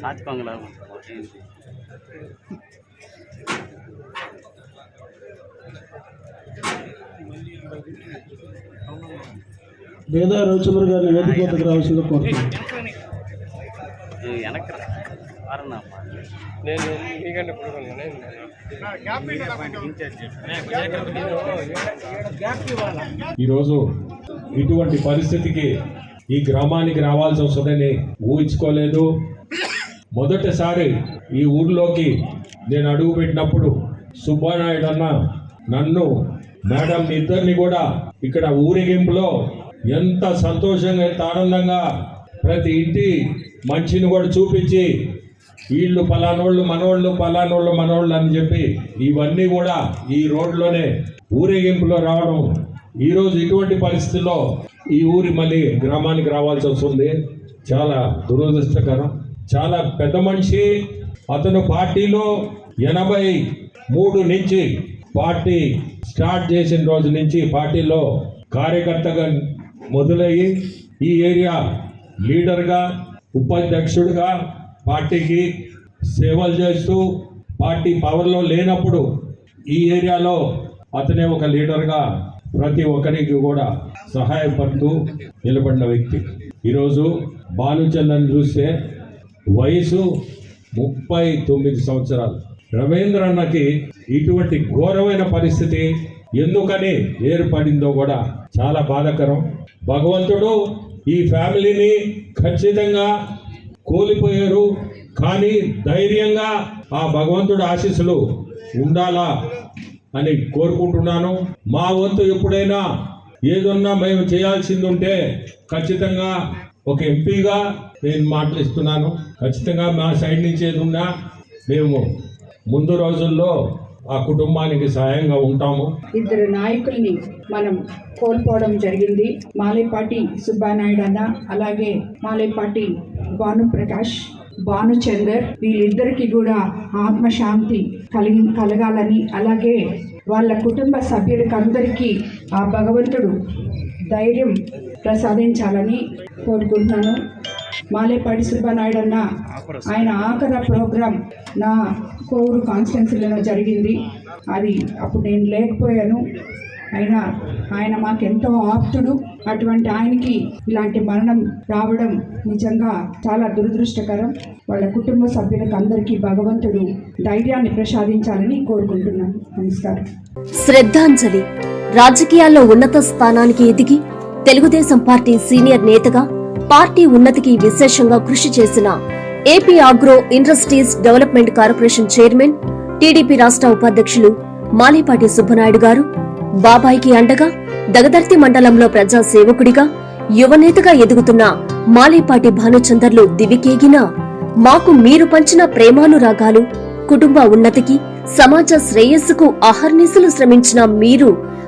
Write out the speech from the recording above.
సాత్వంగా వేదా రవిచంద్ర గారిని వేదిక వద్దకు రావాల్సిందిగా కోరుతున్నాను వెనక్కి వారన్నా నేను మీకంటే పడుకున్నాను ఈరోజు ఇటువంటి పరిస్థితికి ఈ గ్రామానికి రావాల్సి వస్తుందని ఊహించుకోలేదు. మొదటిసారి ఈ ఊర్లోకి నేను అడుగు పెట్టినప్పుడు సుబ్బానాయుడు అన్న నన్ను మేడం ఇద్దరిని కూడా ఇక్కడ ఊరేగింపులో ఎంత సంతోషంగా ఎంత ఆనందంగా ప్రతి ఇంటి మంచిని కూడా చూపించి వీళ్ళు పలానోళ్ళు మనోళ్ళు పలానోళ్ళు మనోళ్ళు అని చెప్పి ఇవన్నీ కూడా ఈ రోడ్లోనే ఊరేగింపులో రావడం. ఈరోజు ఇటువంటి పరిస్థితుల్లో ఈ ఊరి మళ్ళీ గ్రామానికి రావాల్సి వస్తుంది. చాలా దురదృష్టకరం. చాలా పెద్ద మనిషి. అతను పార్టీలో ఎనభై మూడు నుంచి పార్టీ స్టార్ట్ చేసిన రోజు నుంచి పార్టీలో కార్యకర్తగా మొదలయ్యి ఈ ఏరియా లీడర్గా ఉపాధ్యక్షుడిగా పార్టీకి సేవలు చేస్తూ పార్టీ పవర్లో లేనప్పుడు ఈ ఏరియాలో అతనే ఒక లీడర్గా ప్రతి ఒక్కరికి కూడా సహాయపడుతూ నిలబడిన వ్యక్తి. ఈరోజు బాలుచందన్ చూస్తే వయసు ముప్పై తొమ్మిది సంవత్సరాలు. రవీంద్ర అన్నకి ఇటువంటి ఘోరమైన పరిస్థితి ఎందుకని ఏర్పడిందో కూడా చాలా బాధాకరం. భగవంతుడు ఈ ఫ్యామిలీని ఖచ్చితంగా కోల్పోయారు. కానీ ధైర్యంగా ఆ భగవంతుడు ఆశీస్సులు ఉండాలా అని కోరుకుంటున్నాను. మా వంతు ఎప్పుడైనా ఏదన్నా మేము చేయాల్సింది ఉంటే ఖచ్చితంగా ఒక ఎంపీగా నేను మాట్లాడిస్తున్నాను ఖచ్చితంగా మా సైడ్ నుంచి ఏది ఉన్నా మేము ముందు రోజుల్లో ఆ కుటుంబానికి సహాయంగా ఉంటాము. ఇద్దరు నాయకుల్ని మనం కోల్పోవడం జరిగింది. మాలేపాటి సుబ్బానాయుడు అన్న అలాగే మాలేపాటి భానుప్రకాష్ భానుచందర్ వీళ్ళిద్దరికి కూడా ఆత్మశాంతి కలిగి కలగాలని అలాగే వాళ్ళ కుటుంబ సభ్యులకి అందరికీ ఆ భగవంతుడు ధైర్యం ప్రసాదించాలని కోరుకుంటున్నాను. మాలేపాటి సుబ్బానాయుడు అన్న ఆయన ఆఖర ప్రోగ్రాం నా కోరు కాన్స్టిట్యున్సీలో జరిగింది. అది అప్పుడు నేను లేకపోయాను. అయినా ఆయన మాకెంతో ఆప్తుడు. అటువంటి ఆయనకి ఇలాంటి మరణం రావడం నిజంగా చాలా దురదృష్టకరం. వాళ్ళ కుటుంబ సభ్యులకు అందరికీ భగవంతుడు ధైర్యాన్ని ప్రసాదించాలని కోరుకుంటున్నాను. నమస్కారం. శ్రద్ధాంజలి. రాజకీయాల్లో ఉన్నత స్థానానికి ఎదిగి తెలుగుదేశం పార్టీ సీనియర్ నేతగా పార్టీ ఉన్నతికి విశేషంగా కృషి చేసిన AP agro industries development corporation chairman TDP రాష్ట్ర ఉపాధ్యక్షులు మాలేపాటి సుబ్బనాయుడు గారు బాబాయికి అండగా దగదర్తి మండలంలో ప్రజా సేవకుడిగా యువనేతగా ఎదుగుతున్న మాలేపాటి భానుచందర్లు దివికేగినా మాకు మీరు పంచిన ప్రేమానురాగాలు కుటుంబ ఉన్నతికి సమాజ శ్రేయస్సుకు అహర్నిశలు శ్రమించిన మీరు